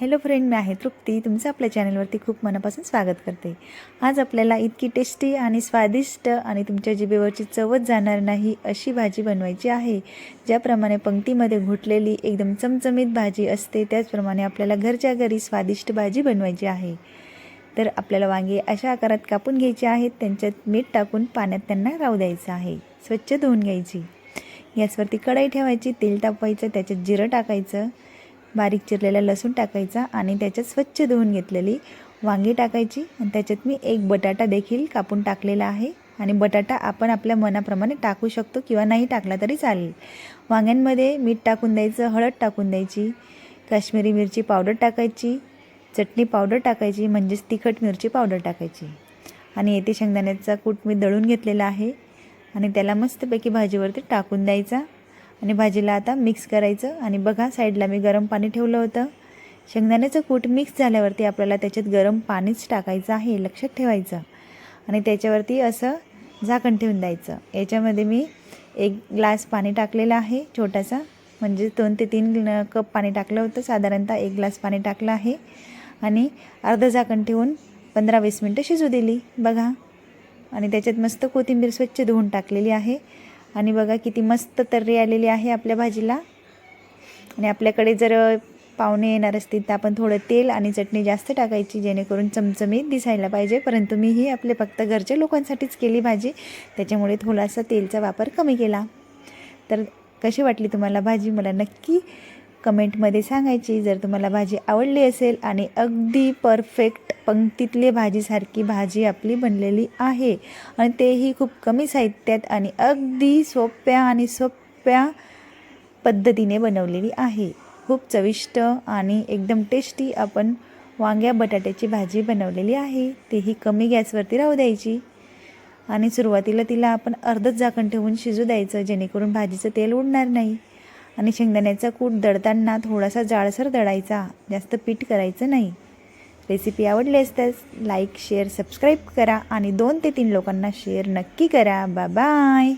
Hello friend मी आहे तृप्ती. तुमचं आपल्या चॅनलवरती खूप मनापासून स्वागत करते. आज आपल्याला इतकी टेस्टी आणि स्वादिष्ट आणि तुमच्या जिभेवरची चवच जाणार नाही अशी भाजी बनवायची आहे. ज्याप्रमाणे पंक्तीमध्ये घुटलेली एकदम चमचमीत भाजी असते त्याचप्रमाणे आपल्याला घरच्या घरी स्वादिष्ट भाजी बनवायची आहे. तर आपल्याला वांगे अशा आकारात कापून घ्यायचे आहेत त्यांच्यात मीठ टाकून पाण्यात त्यांना राहू द्यायचं आहे. स्वच्छ धुवून घ्यायची. गॅसवरती कढई ठेवायची तेल तापवायचं त्याच्यात जिरं टाकायचं. बारीक चिरलेला लसूण टाकायचा आणि त्याच्यात स्वच्छ धुवून घेतलेली वांगी टाकायची. आणि त्याच्यात मी एक बटाटा देखील कापून टाकलेला आहे. आणि बटाटा आपण आपल्या मनाप्रमाणे टाकू शकतो किंवा नाही टाकला तरी चालेल. वांग्यांमध्ये मीठ टाकून द्यायचं हळद टाकून द्यायची काश्मीरी मिरची पावडर टाकायची चटणी पावडर टाकायची म्हणजेच तिखट मिरची पावडर टाकायची. आणि येथे शेंगदाण्याचा कूट मी दळून घेतलेला आहे. आणि त्याला मस्तपैकी भाजीवरती टाकून द्यायचा. आणि भाजीला आता मिक्स करायचं. आणि बघा साईडला मी गरम पाणी ठेवलं होतं. शेंगदाण्याचं कूट मिक्स झाल्यावरती आपल्याला त्याच्यात गरम पाणीच टाकायचं आहे लक्षात ठेवायचं. आणि त्याच्यावरती असं झाकण ठेवून द्यायचं. याच्यामध्ये मी एक ग्लास पाणी टाकलेलं आहे छोटासा. म्हणजे दोन ते तीन कप पाणी टाकलं होतं. साधारणतः एक ग्लास पाणी टाकलं आहे. आणि अर्धं झाकण ठेवून पंधरा वीस मिनटं शिजू दिली. बघा. आणि त्याच्यात मस्त कोथिंबीर स्वच्छ धुवून टाकलेली आहे. आणि बघा किती मस्त तर्री आलेली आहे आपल्या भाजीला. आणि आपल्याकडे जर पाहुणे येणार असतील तर आपण थोडं तेल आणि चटणी जास्त टाकायची जेणेकरून चमचमीत दिसायला पाहिजे. परंतु मी ही आपले फक्त घरच्या लोकांसाठीच केली भाजी. त्याच्यामुळे थोडासा तेलचा वापर कमी केला. तर कशी वाटली तुम्हाला भाजी? मला नक्की कमेंटमध्ये सांगायची जर तुम्हाला भाजी आवडली असेल आणि अगदी परफेक्ट पंक्तीतले भाजीसारखी भाजी आपली बनलेली आहे आणि तेही खूप कमी साहित्यात आणि अगदी सोप्या आणि सोप्या पद्धतीने बनवलेली आहे. खूप चविष्ट आणि एकदम टेस्टी आपण वांग्या बटाट्याची भाजी बनवलेली आहे. तेही कमी गॅसवरती राहू द्यायची. आणि सुरुवातीला तिला आपण अर्धच झाकण ठेवून शिजू द्यायचं जेणेकरून भाजीचं तेल उडणार नाही. आणि शेंगदाण्याचा कूट दळताना थोडासा जाळसर दळायचा जास्त पीठ करायचं नाही. रेसिपी आवडली असल्यास लाईक शेअर सबस्क्राईब करा आणि दोन ते तीन लोकांना शेअर नक्की करा. बा बाय